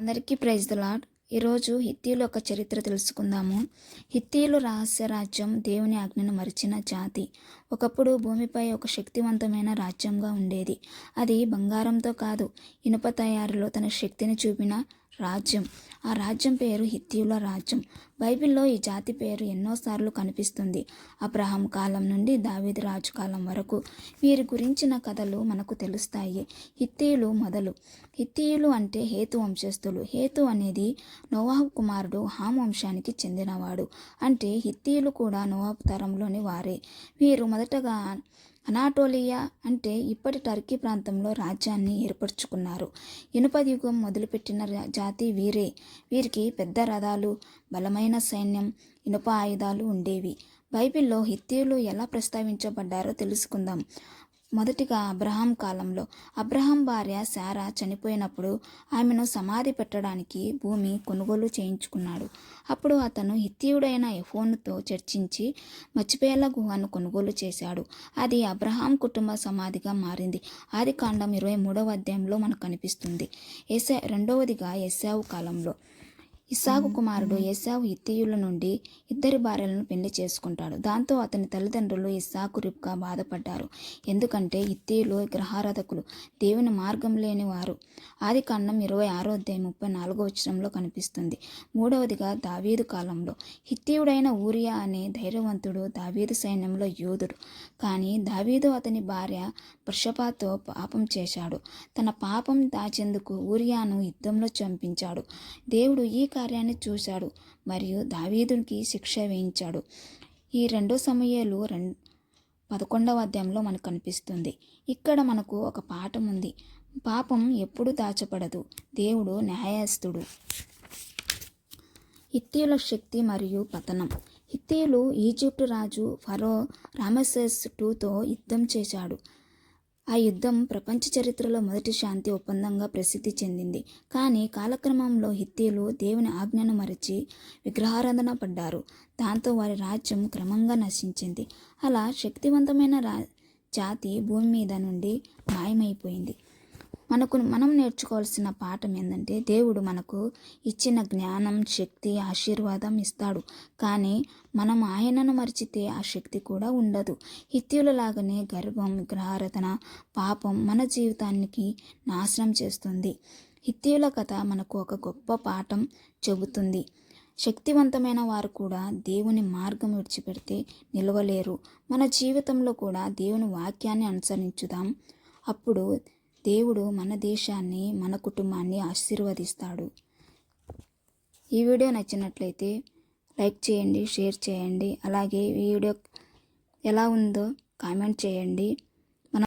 అందరికీ praise the lord ఈరోజు హిత్తీయుల యొక్క చరిత్ర తెలుసుకుందాము. హిత్తీయులు రహస్య రాజ్యం దేవుని ఆజ్ఞను మరిచిన జాతి. ఒకప్పుడు భూమిపై ఒక శక్తివంతమైన రాజ్యంగా ఉండేది. అది బంగారంతో కాదు ఇనుప తయారీలో తన శక్తిని చూపిన రాజ్యం. ఆ రాజ్యం పేరు హిత్తీయుల రాజ్యం. బైబిల్లో ఈ జాతి పేరు ఎన్నోసార్లు కనిపిస్తుంది. అబ్రహం కాలం నుండి దావీదు రాజు కాలం వరకు వీరి గురించిన కథలు మనకు తెలుస్తాయి. హిత్తీయులు మొదలు. హిత్తీయులు అంటే హేతు వంశస్థులు. హేతు అనేది నోవాహు కుమారుడు హామ్ వంశానికి చెందినవాడు. అంటే హిత్తీయులు కూడా నోవాహు తరంలోని వారే. వీరు మొదటగా అనాటోలియా అంటే ఇప్పటి టర్కీ ప్రాంతంలో రాజ్యాన్ని ఏర్పరచుకున్నారు. ఇనుప యుగం మొదలుపెట్టిన జాతి వీరే. వీరికి పెద్ద రథాలు బలమైన సైన్యం ఇనుప ఆయుధాలు ఉండేవి. బైబిల్లో హిత్తీయులు ఎలా ప్రస్తావించబడ్డారో తెలుసుకుందాం. మొదటిగా అబ్రహాం కాలంలో అబ్రహాం భార్య శారా చనిపోయినప్పుడు ఆమెను సమాధి పెట్టడానికి భూమి కొనుగోలు చేయించుకున్నాడు. అప్పుడు అతను హిత్తీయుడైన ఎఫోన్తో చర్చించి మచ్చిపేల గుహను కొనుగోలు చేశాడు. అది అబ్రహాం కుటుంబ సమాధిగా మారింది. ఆది కాండం ఇరవై మూడవ అధ్యాయంలో మనకు కనిపిస్తుంది. ఎసా రెండవదిగా ఎస్సావు కాలంలో. ఇస్సాకు కుమారుడు ఎస్సావు హిత్తీయుల నుండి ఇద్దరి భార్యలను పెళ్ళి చేసుకుంటాడు. దాంతో అతని తల్లిదండ్రులు ఇస్సాకు రిబ్కా బాధపడ్డారు. ఎందుకంటే హిత్తీయులు గ్రహారాధకులు దేవుని మార్గం లేని వారు. ఆది కాండం ఇరవై ఆరో అధ్యాయం ముప్పై నాలుగో వచనంలో కనిపిస్తుంది. మూడవదిగా దావీదు కాలంలో. హిత్తీయుడైన ఊరియా అనే ధైర్యవంతుడు దావీదు సైన్యంలో యోధుడు కానీ దావీదు అతని భార్య వర్షపాతో పాపం చేశాడు. తన పాపం దాచేందుకు ఊరియాను యుద్ధంలో చంపించాడు. దేవుడు ఈ కార్యాన్ని చూశాడు మరియు దావీదునికి శిక్ష వేయించాడు. ఈ రెండో సమయాలు రెం పదకొండవ అధ్యాయంలో మనకు కనిపిస్తుంది. ఇక్కడ మనకు ఒక పాఠం ఉంది. పాపం ఎప్పుడు దాచపడదు దేవుడు న్యాయస్థుడు. హిత్తీయుల శక్తి మరియు పతనం. హిత్తీయులు ఈజిప్టు రాజు ఫరో రామసెస్ టూతో యుద్ధం చేశాడు. ఆ యుద్ధం ప్రపంచ చరిత్రలో మొదటి శాంతి ఒప్పందంగా ప్రసిద్ధి చెందింది. కానీ కాలక్రమంలో హిత్యులు దేవుని ఆజ్ఞను మరచి విగ్రహారాధన పడ్డారు. దాంతో వారి రాజ్యం క్రమంగా నశించింది. అలా శక్తివంతమైన రా జాతి భూమి మీద నుండి మాయమైపోయింది. మనకు మనం నేర్చుకోవాల్సిన పాఠం ఏంటంటే దేవుడు మనకు ఇచ్చిన జ్ఞానం శక్తి ఆశీర్వాదం ఇస్తాడు. కానీ మనం ఆయనను మరిచితే ఆ శక్తి కూడా ఉండదు. హిత్యుల లాగానే గర్వం విగ్రహారాధన పాపం మన జీవితానికి నాశనం చేస్తుంది. హిత్యుల కథ మనకు ఒక గొప్ప పాఠం చెబుతుంది. శక్తివంతమైన వారు కూడా దేవుని మార్గం విడిచిపెడితే నిలవలేరు. మన జీవితంలో కూడా దేవుని వాక్యాన్ని అనుసరించుదాం. అప్పుడు దేవుడు మన దేశాన్ని మన కుటుంబాన్ని ఆశీర్వదిస్తాడు. ఈ వీడియో నచ్చినట్లయితే లైక్ చేయండి షేర్ చేయండి. అలాగే ఈ వీడియో ఎలా ఉందో కామెంట్ చేయండి.